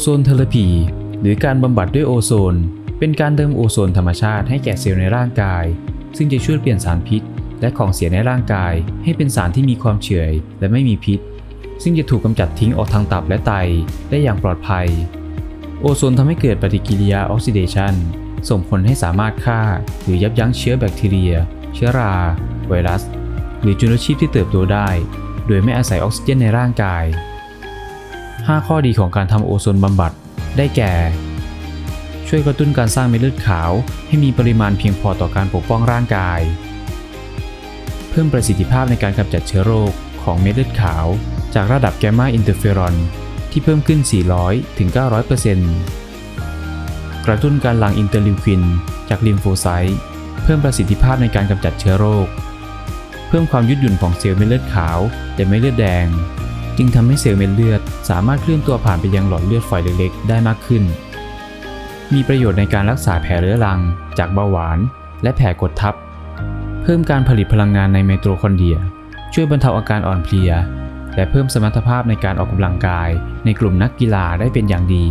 โซนเทอราพีหรือการบำบัดด้วยโอโซน เป็นการเติมโอโซนธรรมชาติให้แก่เซลล์ในร่างกาย ซึ่งจะช่วยเปลี่ยนสารพิษ และของเสียในร่างกาย ให้เป็นสารที่มีความเฉยและไม่มีพิษ ซึ่งจะถูกกำจัดทิ้งออกทางตับและไตได้อย่างปลอดภัย โอโซนทำให้เกิดปฏิกิริยาออกซิเดชันส่งผลให้สามารถฆ่า หรือยับยั้งเชื้อแบคทีเรีย เชื้อรา ไวรัส หรือจุลชีพที่เติบโตได้ โดยไม่อาศัยออกซิเจนในร่างกาย 5 ข้อดีของการทำโอโซนบำบัด ได้แก่ ช่วยกระตุ้นการสร้างเม็ดเลือดขาว ให้มีปริมาณเพียงพอต่อการปกป้องร่างกาย เพิ่มประสิทธิภาพในการกำจัดเชื้อโรคของเม็ดเลือดขาว จากระดับแกมมาอินเตอร์เฟอรอนที่เพิ่มขึ้น 400 ถึง 900%กระตุ้นการหลั่งอินเตอร์ลิวคิน จากลิมโฟไซต์เพิ่มประสิทธิภาพในการกำจัดเชื้อโรค เพิ่มความยืดหยุ่นของเซลล์เม็ดเลือดขาวและเม็ดเลือดแดง จึงทำให้เซลล์เม็ดเลือด สามารถเคลื่อนตัวผ่านไปยังหลอดเลือดฝอยเล็กๆ ได้มากขึ้น มีประโยชน์ในการรักษาแผลเรื้อรัง จากเบาหวาน และแผลกดทับ เพิ่มการผลิตพลังงานในไมโตคอนเดรีย ช่วยบรรเทาอาการอ่อนเพลีย และเพิ่มสมรรถภาพในการออกกำลังกาย ในกลุ่มนักกีฬาได้เป็นอย่างดี